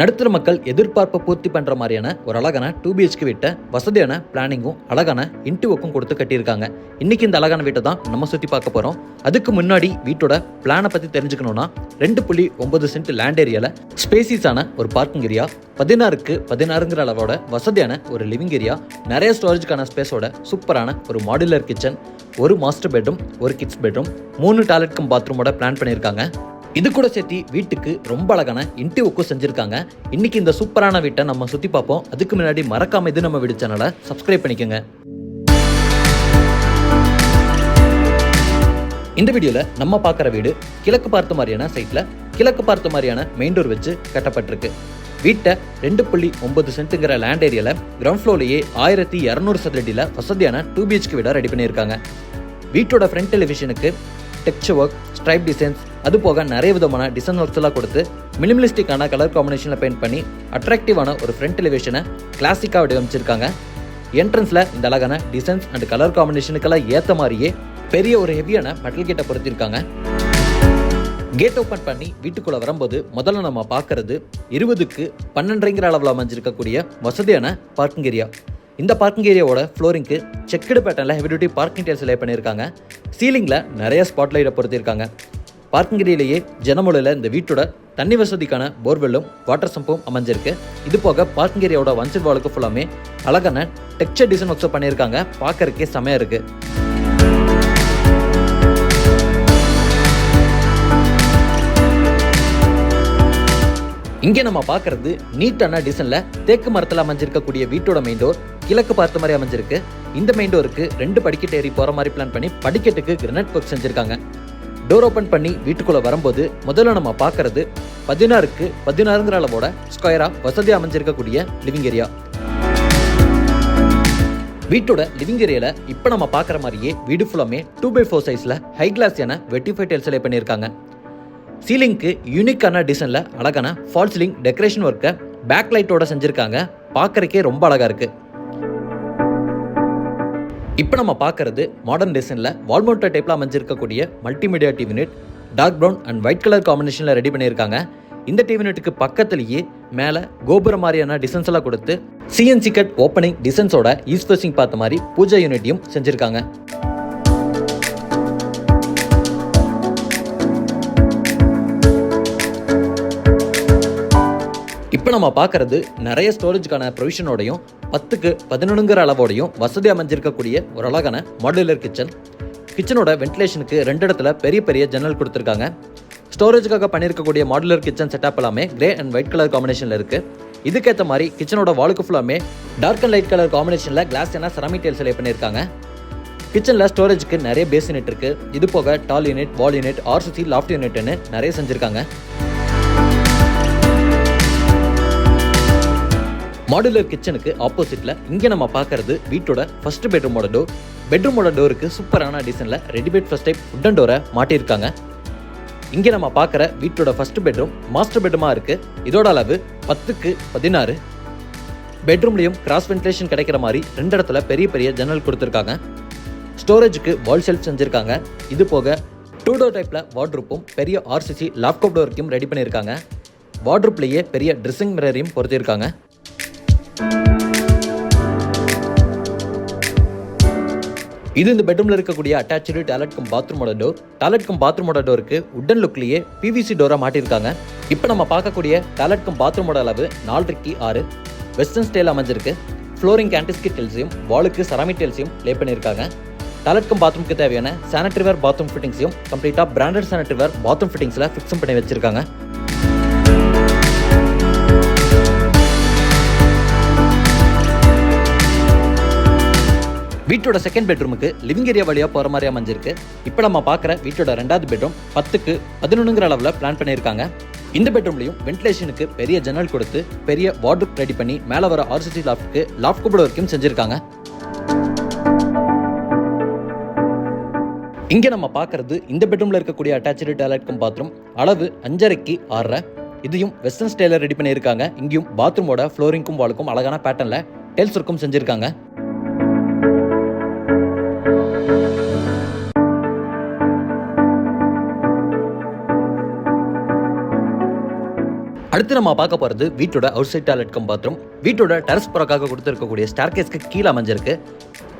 நடுத்தர மக்கள் எதிர்பார்ப்பை பூர்த்தி பண்ணுற மாதிரியான ஒரு அழகான டூ பிஹெச்கே வீட்டை வசதியான பிளானிங்கும் அழகான இன்டிவோக்கும் கொடுத்து கட்டியிருக்காங்க. இன்றைக்கி இந்த அழகான வீட்டை தான் நம்ம சுற்றி பார்க்க போகிறோம் அதுக்கு முன்னாடி வீட்டோட பிளானை பற்றி தெரிஞ்சுக்கணுன்னா ரெண்டு புள்ளி ஒன்பது சென்ட் லேண்ட் ஏரியாவில் ஸ்பேசிஸான ஒரு பார்க்கிங் ஏரியா பதினாறுக்கு பதினாறுங்கிற அளவோட வசதியான ஒரு லிவிங் ஏரியா நிறைய ஸ்டோரேஜ்க்கான ஸ்பேஸோட சூப்பரான ஒரு மாடுலர் கிச்சன் ஒரு மாஸ்டர் பெட்ரூம் ஒரு கிட்ஸ் பெட்ரூம் மூணு டாய்லெட் கம் பாத்ரூமோட பிளான் பண்ணியிருக்காங்க. இது கூட சேர்த்து வீட்டுக்கு ரொம்ப அழகான இன்டிவுக்கும் செஞ்சுருக்காங்க. இன்னைக்கு இந்த சூப்பரான வீட்டை நம்ம சுற்றி பார்ப்போம். அதுக்கு முன்னாடி மறக்காம இது நம்ம வீடு சேனலை சப்ஸ்கிரைப் பண்ணிக்கோங்க. இந்த வீடியோவில் நம்ம பார்க்குற வீடு கிழக்கு பார்த்த மாதிரியான சைட்டில் கிழக்கு பார்த்த மாதிரியான மெயின் டோர் வச்சு கட்டப்பட்டிருக்கு. வீட்டை ரெண்டு புள்ளி ஒன்பது சென்ட்டுங்கிற லேண்ட் ஏரியாவில் கிரவுண்ட் ஃப்ளோர்லேயே ஆயிரத்தி இரநூறு சதுரடியில் வசதியான டூ பிஹெச்கே வீடாக ரெடி பண்ணியிருக்காங்க. வீட்டோட ஃப்ரண்ட் டெலிவிஷனுக்கு டெக்ஸ்ட் ஒர்க் ஸ்ட்ரைப் டிசைன்ஸ் அது போக நிறைய விதமான டிசைன் ஒர்க்ஸ் எல்லாம் கொடுத்து மினிமலிஸ்டிக்கான கலர் காம்பினேஷனில் பெயிண்ட் பண்ணி அட்ராக்டிவான ஒரு ஃப்ரண்ட் டெலிவிஷனை கிளாசிக்காக வடிவமைச்சிருக்காங்க. என்ட்ரன்ஸில் இந்த அழகான டிசைன்ஸ் அண்ட் கலர் காம்பினேஷனுக்கெல்லாம் ஏற்ற மாதிரியே பெரிய ஒரு ஹெவியான மெட்டல் கேட்டை பொருத்திருக்காங்க. கேட் ஓப்பன் பண்ணி வீட்டுக்குள்ளே வரும்போது முதல்ல நம்ம பார்க்கறது இருபதுக்கு பன்னெண்டுங்கிற அளவில் அமைஞ்சிருக்கக்கூடிய வசதியான பார்க்கிங் ஏரியா இந்த பார்க்கிங் ஏரியாவோட ஃப்ளோரிங்க்கு செக்குடு பேட்டர்னில் heavy duty parking tiles lay பண்ணியிருக்காங்க. சீலிங்கில் நிறைய ஸ்பாட் லைட்டை பொருத்திருக்காங்க. பார்க்கிங் ஏரியாலேயே ஜனமொழியில் இந்த வீட்டோட தண்ணி வசதிக்கான போர்வெல்லும் வாட்டர் சம்பும் அமைஞ்சிருக்கு. இது போக பார்க்கிங் ஏரியாவோட ஒன்சைட் வாலுக்கு ஃபுல்லாமே அழகான டெக்ஸ்டர் டிசைன் ஒர்க்ஸை பண்ணியிருக்காங்க. பார்க்கறக்கே செமையாக இருக்குது இங்கே நம்ம பார்க்கறது நீட்டான டிசைனில் தேக்கு மரத்தில் அமைஞ்சிருக்கக்கூடிய வீட்டோட மெயின் டோர் கிழக்கு பார்த்த மாதிரி அமைஞ்சிருக்கு. இந்த மெயின் டோருக்கு ரெண்டு படிக்கட்டு ஏறி போகிற மாதிரி பிளான் பண்ணி படிக்கட்டுக்கு கிரனட் ஒர்க் செஞ்சுருக்காங்க. டோர் ஓப்பன் பண்ணி வீட்டுக்குள்ளே வரும்போது முதல்ல நம்ம பார்க்கறது பதினாறுக்கு பதினாறுங்கிற அளவோட ஸ்கொயராக வசதியாக அமைஞ்சிருக்கக்கூடிய லிவிங் ஏரியா வீட்டோட லிவிங் ஏரியாவில் இப்போ நம்ம பார்க்குற மாதிரியே வீடு ஃபுல்லாமே டூ பை ஃபோர் சைஸில் ஹை கிளாஸ் என வெட்டிஃபை டெல்சிலே பண்ணியிருக்காங்க. சீலிங்க்கு யூனிக்கான டிசைனில் அழகான ஃபால் சீலிங் டெக்கரேஷன் ஒர்க்கை பேக் லைட்டோட செஞ்சுருக்காங்க. பார்க்கறக்கே ரொம்ப அழகாக இருக்குது இப்போ நம்ம பார்க்கறது மாடர்ன் டிசைனில் வால்மோட்டர் டைப்பில் அமைஞ்சிருக்கக்கூடிய multimedia TV unit dark brown and white colour காம்பினேஷனில் ரெடி பண்ணியிருக்காங்க. இந்த டிவி யூனிட்டுக்கு பக்கத்துலேயே மேலே கோபுரம் மாதிரியான டிசைன்ஸ் எல்லாம் கொடுத்து சிஎன்சி கட் ஓப்பனிங் டிசைன்ஸோட ஈஸ்ட் பார்த்த மாதிரி பூஜா யூனிட்டையும் செஞ்சுருக்காங்க. இப்போ நம்ம பார்க்கறது நிறைய ஸ்டோரேஜ்க்கான ப்ரொவிஷனோடையும் பத்துக்கு பதினொன்றுங்கிற அளவோடையும் வசதி அமைஞ்சிருக்கக்கூடிய ஒரு அழகான மாடுலர் கிச்சன் கிச்சனோட வென்டிலேஷனுக்கு ரெண்டு இடத்துல பெரிய பெரிய ஜன்னல் கொடுத்துருக்காங்க. ஸ்டோரேஜுக்காக பண்ணியிருக்கக்கூடிய மாடுலர் கிச்சன் செட்டப் எல்லாமே கிரே அண்ட் ஒயிட் கலர் காம்பினேஷனில் இருக்குது இதுக்கேற்ற மாதிரி கிச்சனோட வாலுக்கு ஃபுல்லாமே டார்க் அண்ட் லைட் கலர் காம்பினேஷனில் கிளாஸ் என்ன செராமிக் டைல்ஸ் லே பண்ணியிருக்காங்க. கிச்சனில் ஸ்டோரேஜுக்கு நிறைய பேஸ் யூனிட் இருக்குது இது போக tall unit wall unit RCC loft யூனிட்னு நிறைய செஞ்சுருக்காங்க. மாடுலர் கிச்சனுக்கு ஆப்போசிட்ல இங்கே நம்ம பார்க்கறது வீட்டோட ஃபர்ஸ்ட் பெட்ரூமோட டோர் பெட்ரூமோட டோருக்கு சூப்பரான டிசைனில் ரெடிமேட் ஃபர்ஸ்ட் டைப் உட்டன் டோரை மாட்டியிருக்காங்க. இங்கே நம்ம பார்க்குற வீட்டோட ஃபர்ஸ்ட் பெட்ரூம் மாஸ்டர் பெட்ரூமாக இருக்கு. இதோட அளவு பத்துக்கு பதினாறு. பெட்ரூம்லேயும் கிராஸ் வென்டிலேஷன் கிடைக்கிற மாதிரி ரெண்டு இடத்துல பெரிய பெரிய ஜன்னல் கொடுத்துருக்காங்க. ஸ்டோரேஜுக்கு வால் ஷெல்ஃப் செஞ்சுருக்காங்க. இது போக டூ டோர் டைப்பில் வார்ட்ரூப்பும் பெரிய ஆர்சிசி லேப்டாப் டோருக்கும் ரெடி பண்ணியிருக்காங்க. வார்ட்ரூப்லேயே பெரிய ட்ரெஸ்ஸிங் மிரரையும் பொருத்தியிருக்காங்க. இது இந்த பெட்ரூமில் இருக்கக்கூடிய அட்டாச்சு டாய்லெட் கம் பாத்ரூமோட டோர் டாய்லெட் கம் பாத்ரூமோட டோருக்கு உட்டன் லுக்லேயே பிவிசி டோரா மாட்டியிருக்காங்க இப்போ நம்ம பார்க்கக்கூடிய டாய்லெட் கம் பாத்ரூமோட அளவு நாலரைக்கு ஆறு. வெஸ்டர்ன் ஸ்டைல் அமைஞ்சிருக்கு. ஃப்ளோரிங் கேண்டிஸ்கி டெல்ஸையும் வாலுக்கு செராமிக் டெல்ஸையும் லே பண்ணியிருக்காங்க. டாய்லெட் பாத்ரூம்க்கு தேவையான சானிட்டரி வேர் பாத்ரூம் ஃபிட்டிங்ஸையும் கம்ப்ளீட்டாக பிராண்டட் சானிட்டரி வேர் பாத்ரூம் ஃபிட்டிங்ஸில் ஃபிக்ஸும் பண்ணி வச்சிருக்காங்க. வீட்டோட செகண்ட் பெட்ரூமுக்கு லிவிங் ஏரியா வழியாக போகிற மாதிரி அமைஞ்சிருக்கு. இப்போ நம்ம பார்க்குற வீட்டோட ரெண்டாவது பெட்ரூம் பத்துக்கு பதினொன்றுங்கிற அளவில் பிளான் பண்ணியிருக்காங்க. இந்த பெட்ரூம்லையும் வென்டிலேஷனுக்கு பெரிய ஜன்னல் கொடுத்து பெரிய வார்ட்ரூப் ரெடி பண்ணி மேலே வர ஆர்சிசி லாஃப்ட்டுக்கு லாஃப்ட் கூப்பிட வரைக்கும் செஞ்சுருக்காங்க. இங்கே நம்ம பார்க்கறது இந்த பெட்ரூமில் இருக்கக்கூடிய அட்டாச்சு டாய்லெட் பாத்ரூம் அளவு அஞ்சரைக்கு ஆறரை. இதையும் வெஸ்டர்ன் ஸ்டைலில் ரெடி பண்ணியிருக்காங்க. இங்கேயும் பாத்ரூமோட ஃப்ளோரிங்க்கும் வாலுக்கும் அழகான பேட்டர்னில் டெல்ஸ் ஒர்க்கும் செஞ்சுருக்காங்க. அடுத்து நம்ம பார்க்க போகிறது வீட்டோட outside toilet cum bathroom வீட்டோட டெரஸ் புறக்காக கொடுத்துருக்கக்கூடிய ஸ்டார்கேஸ்க்கு கீழே அமைஞ்சிருக்கு.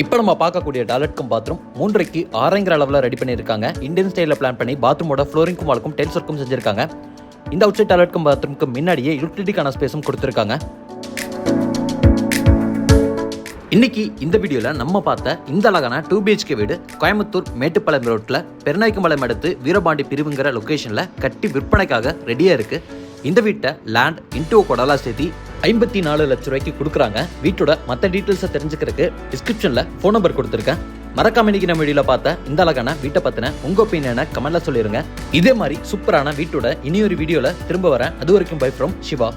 இப்போ நம்ம பார்க்கக்கூடிய டாய்லெட் கம் பாத்ரூம் மூன்றைக்கு ஆறங்கிற அளவில் ரெடி பண்ணியிருக்காங்க. இந்தியன் ஸ்டைலில் பிளான் பண்ணி பாத்ரூமோட ஃப்ளோரிங்கும் வால்க்கும் டைல்ஸ் ஒர்க்கும் செஞ்சிருக்காங்க. இந்த அவுட் சைட் டாய்லெட் கம் பாத்ரூம்க்கு முன்னாடியே யூட்டிலிட்டிக்கான ஸ்பேஸும் கொடுத்துருக்காங்க. இன்னைக்கு இந்த வீடியோவில் நம்ம பார்த்த இந்த அழகான டூ பிஹெச்கே வீடு கோயம்புத்தூர் மேட்டுப்பாளையம் ரோட்டில் பெருநாய்க்கும்பாளையம் அடுத்து வீரபாண்டி பிரிவுங்கிற லொக்கேஷனில் கட்டி விற்பனைக்காக ரெடியாக இருக்குது இந்த வீட்டை லேண்ட் இன்டோ கொடலா சேர்த்தி ஐம்பத்தி நாலு லட்ச ரூபாய்க்கு கொடுக்குறாங்க. வீட்டோட மற்ற டீட்டெயில்ஸை தெரிஞ்சுக்கிறதுக்கு டிஸ்கிரிப்ஷனில் ஃபோன் நம்பர் கொடுத்துருக்கேன். மறக்காம இன்னைக்கு நம்ம வீடியோவில் பார்த்த இந்த அழகான வீட்டை பற்றின உங்கள் ஒப்பீனியனை கமெண்ட்ல சொல்லிடுங்க இதே மாதிரி சூப்பரான வீட்டோட இனி ஒரு வீடியோவில் திரும்ப வரேன். அது வரைக்கும் பை ஃப்ரம் சிவா.